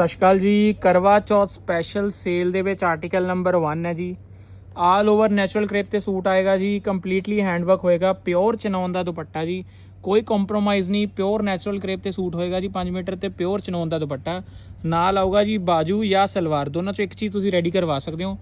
ਸਤਿ ਸ਼੍ਰੀ ਅਕਾਲ ਜੀ। ਕਰਵਾ ਚੌਥ ਸਪੈਸ਼ਲ ਸੇਲ ਦੇ ਵਿੱਚ ਆਰਟੀਕਲ ਨੰਬਰ 1 ਹੈ ਜੀ। ਆਲ ਓਵਰ ਨੈਚੁਰਲ ਕ੍ਰੇਪ ਤੇ ਸੂਟ ਆਏਗਾ ਜੀ। ਕੰਪਲੀਟਲੀ ਹੈਂਡਵਰਕ ਹੋਏਗਾ। ਪਿਓਰ ਚਨੌਨ ਦਾ ਦੁਪੱਟਾ ਜੀ। ਕੋਈ ਕੰਪਰੋਮਾਈਜ਼ ਨਹੀਂ। ਪਿਓਰ ਨੈਚੁਰਲ ਕ੍ਰੇਪ ਤੇ ਸੂਟ ਹੋਏਗਾ ਜੀ 5 ਮੀਟਰ ਤੇ ਪਿਓਰ ਚਨੌਨ ਦਾ ਦੁਪੱਟਾ। ਨਾਲ ਆਊਗਾ ਜੀ ਬਾਜੂ ਜਾਂ ਸਲਵਾਰ। ਦੋਨਾਂ ਚੋਂ ਇੱਕ ਚੀਜ਼ ਤੁਸੀਂ ਰੈਡੀ ਕਰਵਾ ਸਕਦੇ ਹੋ।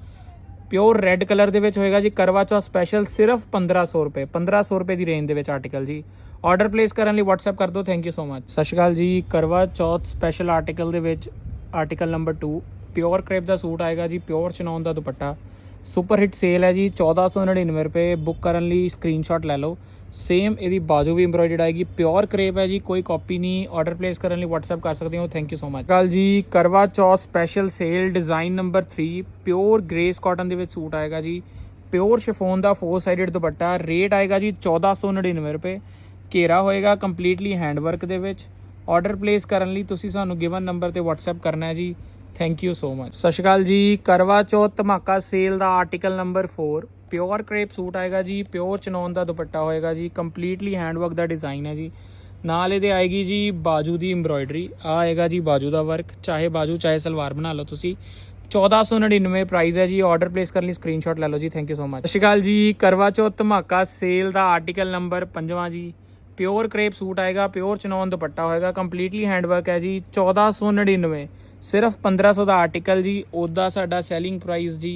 ਪਿਓਰ ਰੈੱਡ ਕਲਰ ਦੇ ਵਿੱਚ ਹੋਏਗਾ ਜੀ। ਕਰਵਾ ਚੌਥ ਸਪੈਸ਼ਲ ਸਿਰਫ 1500 ਰੁਪਏ। 1500 ਰੁਪਏ ਦੀ ਰੇਂਜ ਦੇ ਵਿੱਚ ਆਰਟੀਕਲ ਜੀ। ਆਰਡਰ ਪਲੇਸ ਕਰਨ ਲਈ WhatsApp ਕਰ ਦਿਓ। ਥੈਂਕ ਯੂ ਸੋ ਮਚ ਸਤਿ ਸ਼੍ਰੀ ਅਕਾਲ ਜੀ। ਕਰਵਾ ਚੌਥ ਸਪੈਸ਼ਲ ਆਰਟੀਕਲ ਦੇ ਵਿੱਚ ਆਰਟੀਕਲ ਨੰਬਰ 2 ਪਿਓਰ ਕ੍ਰੇਪ ਦਾ ਸੂਟ ਆਏਗਾ ਜੀ ਪਿਓਰ ਚਨੌਨ ਦਾ ਦੁਪੱਟਾ। ਸੁਪਰ ਹਿੱਟ ਸੇਲ ਹੈ ਜੀ 1499 ਰੁਪਏ ਬੁੱਕ ਕਰਨ ਲਈ ਸਕਰੀਨਸ਼ਾਟ ਲੈ ਲਓ। ਸੇਮ ਇਹਦੀ ਬਾਜੂ ਵੀ ਐਮਬ੍ਰੋਇਡਰਡ ਆਏਗੀ ਪਿਓਰ ਕ੍ਰੇਪ ਹੈ ਜੀ, ਕੋਈ ਕਾਪੀ ਨਹੀਂ ਆਰਡਰ ਪਲੇਸ ਕਰਨ ਲਈ WhatsApp ਕਰ ਸਕਦੇ ਹੋ ਥੈਂਕ ਯੂ ਸੋ ਮਚ ਕੱਲ ਜੀ, Karva Chauth special sale design number 3 pure grace cotton ਦੇ ਵਿੱਚ ਸੂਟ ਆਏਗਾ ਜੀ। ਪਿਓਰ ਸ਼ਿਫੋਨ ਦਾ ਫੋਰ ਸਾਈਡਡ ਦੁਪੱਟਾ ਰੇਟ ਆਏਗਾ ਜੀ 1499 ਰੁਪਏ। ਘੇਰਾ ਹੋਏਗਾ ਕੰਪਲੀਟਲੀ ਹੈਂਡਵਰਕ ਦੇ ਵਿੱਚ। ਆਰਡਰ ਪਲੇਸ ਕਰਨ ਲਈ ਤੁਸੀਂ ਸਾਨੂੰ ਗਿਵਨ ਨੰਬਰ ਤੇ WhatsApp ਕਰਨਾ ਹੈ ਜੀ। ਥੈਂਕ ਯੂ ਸੋ ਮਚ ਸਤਿ ਸ਼੍ਰੀ ਅਕਾਲ ਜੀ। ਕਰਵਾ ਚੌਥ ਧਮਾਕਾ ਸੇਲ ਦਾ article number 4 pure crepe suit ਆਏਗਾ ਜੀ। ਪਿਓਰ ਚਨੌਨ ਦਾ ਦੁਪੱਟਾ ਹੋਏਗਾ ਜੀ। ਕੰਪਲੀਟਲੀ ਹੈਂਡਵਰਕ ਦਾ ਡਿਜ਼ਾਈਨ ਹੈ ਜੀ। ਨਾਲ ਇਹਦੇ ਆਏਗੀ ਜੀ ਬਾਜੂ ਦੀ ਐਮਬ੍ਰੋਇਡਰੀ ਆ ਆਏਗਾ ਜੀ ਬਾਜੂ ਦਾ ਵਰਕ ਚਾਹੇ ਬਾਜੂ, ਚਾਹੇ ਸਲਵਾਰ ਬਣਾ ਲਓ ਤੁਸੀਂ। 1499 ਪ੍ਰਾਈਸ ਹੈ ਜੀ। ਆਰਡਰ ਪਲੇਸ ਕਰਨ ਲਈ ਸਕਰੀਨਸ਼ਾਟ ਲੈ ਲਓ ਜੀ। ਥੈਂਕ ਯੂ ਸੋ ਮਚ ਸਤਿ ਸ਼੍ਰੀ ਅਕਾਲ ਜੀ। ਕਰਵਾ ਚੌਥ ਧਮਾਕਾ ਸੇਲ ਦਾ ਆਰਟੀਕਲ ਨੰਬਰ 5ਵਾਂ ਜੀ। ਪਿਓਰ ਕ੍ਰੇਪ ਸੂਟ ਆਏਗਾ, ਪਿਓਰ ਚਨੌਨ ਦੁਪੱਟਾ ਹੋਏਗਾ ਕੰਪਲੀਟਲੀ ਹੈਂਡਵਰਕ ਹੈ ਜੀ 1499 ਸਿਰਫ 1500 ਦਾ ਆਰਟੀਕਲ ਜੀ ਉਹਦਾ ਸਾਡਾ ਸੈਲਿੰਗ ਪ੍ਰਾਈਸ ਜੀ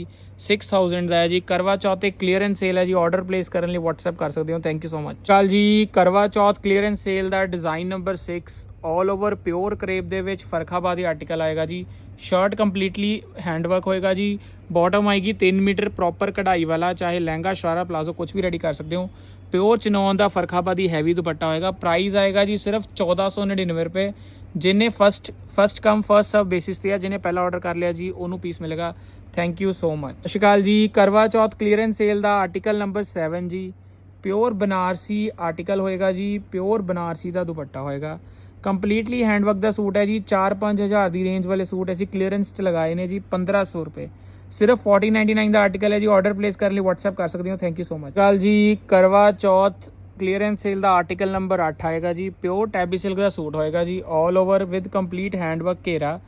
6000 ਦਾ ਹੈ ਜੀ, ਕਰਵਾ ਚੌਥ ਤੇ ਕਲੀਅਰੈਂਸ ਸੇਲ ਹੈ ਜੀ ਆਰਡਰ ਪਲੇਸ ਕਰਨ ਲਈ WhatsApp ਕਰ ਸਕਦੇ ਹੋ ਥੈਂਕ ਯੂ ਸੋ ਮਚ ਚਾਲ ਜੀ, ਕਰਵਾ ਚੌਥ ਕਲੀਅਰੈਂਸ ਸੇਲ ਦਾ design number 6 all over pure crepe ਦੇ ਵਿੱਚ ਫਰਖਾਬਾਦੀ ਆਰਟੀਕਲ ਆਏਗਾ ਜੀ। ਸ਼ਰਟ ਕੰਪਲੀਟਲੀ ਹੈਂਡਵਰਕ ਹੋਏਗਾ ਜੀ। ਬਾਟਮ ਆਏਗੀ 3 ਮੀਟਰ ਪ੍ਰੋਪਰ ਕਢਾਈ ਵਾਲਾ, ਚਾਹੇ ਲਹਿੰਗਾ, ਸ਼ਰਾਰਾ, ਪਲਾਜ਼ੋ ਕੁਝ ਵੀ ਰੈਡੀ ਕਰ ਸਕਦੇ ਹੋ। ਪਿਓਰ ਚਨੌਨ ਦਾ ਫਰਖਾਬਾਦੀ ਹੈਵੀ ਦੁਪੱਟਾ ਹੋਏਗਾ। ਪ੍ਰਾਈਸ ਆਏਗਾ ਜੀ ਸਿਰਫ 1499 ਰੁਪਏ। ਜਿਨੇ first first come first serve basis ਤੇ ਆ ਜਿਹਨੇ ਪਹਿਲਾ ਆਰਡਰ ਕਰ ਲਿਆ ਜੀ, ਉਹਨੂੰ ਪੀਸ ਮਿਲੇਗਾ। ਥੈਂਕ ਯੂ ਸੋ ਮਚ ਸਤਿ ਸ਼੍ਰੀ ਅਕਾਲ ਜੀ। ਕਰਵਾ ਚੌਥ ਕਲੀਅਰੈਂਸ ਸੇਲ ਦਾ ਆਰਟੀਕਲ ਨੰਬਰ 7 ਜੀ। ਪਿਓਰ ਬਨਾਰਸੀ ਆਰਟੀਕਲ ਹੋਏਗਾ ਜੀ, ਪਿਓਰ ਬਨਾਰਸੀ ਦਾ ਦੁਪੱਟਾ ਹੋਏਗਾ। ਕੰਪਲੀਟਲੀ ਹੈਂਡਵਰਕ ਦਾ ਸੂਟ ਹੈ ਜੀ 4-5 ਹਜ਼ਾਰ ਦੀ ਰੇਂਜ ਵਾਲੇ ਸੂਟ ਅਸੀਂ ਕਲੀਅਰੈਂਸ 'ਚ ਲਗਾਏ ਨੇ ਜੀ 1500 ਰੁਪਏ। ਸਿਰਫ 4099 ਦਾ ਆਰਟੀਕਲ ਹੈ ਜੀ ਆਰਡਰ ਪਲੇਸ ਕਰਨ ਲਈ, WhatsApp ਕਰ ਸਕਦੇ ਹੋ ਥੈਂਕ ਯੂ ਸੋ ਮਚ ਕੱਲ ਜੀ, ਕਰਵਾ ਚੌਥ ਕਲੀਅਰੈਂਸ ਸੇਲ ਦਾ ਆਰਟੀਕਲ ਨੰਬਰ 8 ਆਏਗਾ ਜੀ, ਪਿਓਰ ਟੈਬੀ ਸਿਲਕ ਦਾ ਸੂਟ ਹੋਏਗਾ ਜੀ 올 ਓਵਰ ਵਿਦ ਕੰਪਲੀਟ ਹੈਂਡਵਰਕ ਘੇਰਾ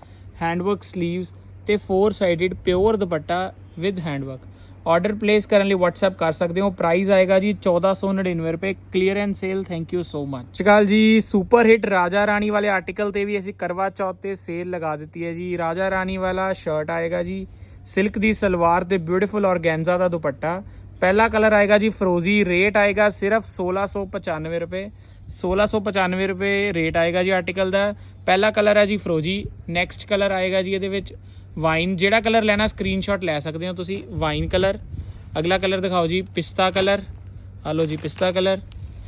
ਹੈਂਡਵਰਕ 슬ੀਵਸ ਤੇ four sided pure dupatta with handwork order place ਕਰਨ ਲਈ WhatsApp ਕਰ ਸਕਦੇ ਹੋ। ਪ੍ਰਾਈਸ ਆਏਗਾ ਜੀ 1499 ਰੁਪਏ। Clearance sale thank you so much ਚਕਾਲ ਜੀ। ਸੁਪਰ ਹਿੱਟ ਰਾਜਾ ਰਾਣੀ ਵਾਲੇ ਆਰਟੀਕਲ ਤੇ ਵੀ ਅਸੀਂ ਕਰਵਾ ਚੌਥ ਤੇ ਸੇਲ ਲਗਾ ਦਿੱਤੀ ਹੈ ਜੀ। ਰਾਜਾ ਰਾਣੀ ਵਾਲਾ ਸ਼ਰਟ ਆਏਗਾ ਜੀ। ਸਿਲਕ ਦੀ ਸਲਵਾਰ ਤੇ ਬਿਊਟੀਫੁਲ ਔਰਗੈਂਜ਼ਾ ਦਾ ਦੁਪੱਟਾ। ਪਹਿਲਾ ਕਲਰ ਆਏਗਾ ਜੀ ਫਰੋਜ਼ੀ ਰੇਟ ਆਏਗਾ ਸਿਰਫ 1695 ਰੁਪਏ। 1695 ਰੁਪਏ ਰੇਟ ਆਏਗਾ ਜੀ ਆਰਟੀਕਲ ਦਾ। ਪਹਿਲਾ ਕਲਰ ਹੈ ਜੀ ਫਰੋਜੀ ਨੈਕਸਟ ਕਲਰ ਆਏਗਾ ਜੀ ਇਹਦੇ ਵਿੱਚ ਵਾਈਨ ਜਿਹੜਾ ਕਲਰ ਲੈਣਾ ਸਕਰੀਨਸ਼ਾਟ ਲੈ ਸਕਦੇ ਹੋ ਤੁਸੀਂ। ਵਾਈਨ ਕਲਰ ਅਗਲਾ ਕਲਰ ਦਿਖਾਓ ਜੀ, ਪਿਸਤਾ ਕਲਰ ਆ ਲਓ ਜੀ, ਪਿਸਤਾ ਕਲਰ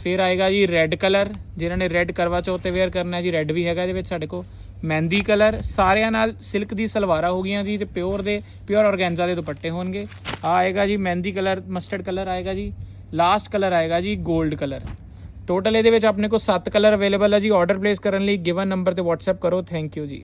ਫਿਰ ਆਏਗਾ ਜੀ ਰੈੱਡ ਕਲਰ ਜਿਨ੍ਹਾਂ ਨੇ ਰੈੱਡ ਕਰਵਾ ਚੌਥ ਤੇ ਵੇਅਰ ਕਰਨਾ ਜੀ ਰੈੱਡ ਵੀ ਹੈਗਾ ਇਹਦੇ ਵਿੱਚ ਸਾਡੇ ਕੋਲ। ਮਹਿੰਦੀ ਕਲਰ ਸਾਰਿਆਂ ਨਾਲ ਸਿਲਕ ਦੀ ਸਲਵਾਰਾਂ ਹੋ ਗਈਆਂ ਜੀ ਤੇ ਪਿਓਰ ਦੇ ਪਿਓਰ ਔਰਗੈਂਜ਼ਾ ਦੇ ਦੁਪੱਟੇ ਹੋਣਗੇ। ਆ ਆਏਗਾ ਜੀ ਮਹਿੰਦੀ ਕਲਰ ਮਸਟਰਡ ਕਲਰ ਆਏਗਾ ਜੀ। ਲਾਸਟ ਕਲਰ ਆਏਗਾ ਜੀ 골ਡ ਕਲਰ ਟੋਟਲ ਇਹਦੇ ਵਿੱਚ ਆਪਣੇ ਕੋਲ 7 ਕਲਰ ਅਵੇਲੇਬਲ ਹੈ ਜੀ। ਆਰਡਰ ਪਲੇਸ ਕਰਨ ਲਈ ਗਿਵਨ ਨੰਬਰ ਤੇ WhatsApp ਕਰੋ। ਥੈਂਕ ਯੂ ਜੀ।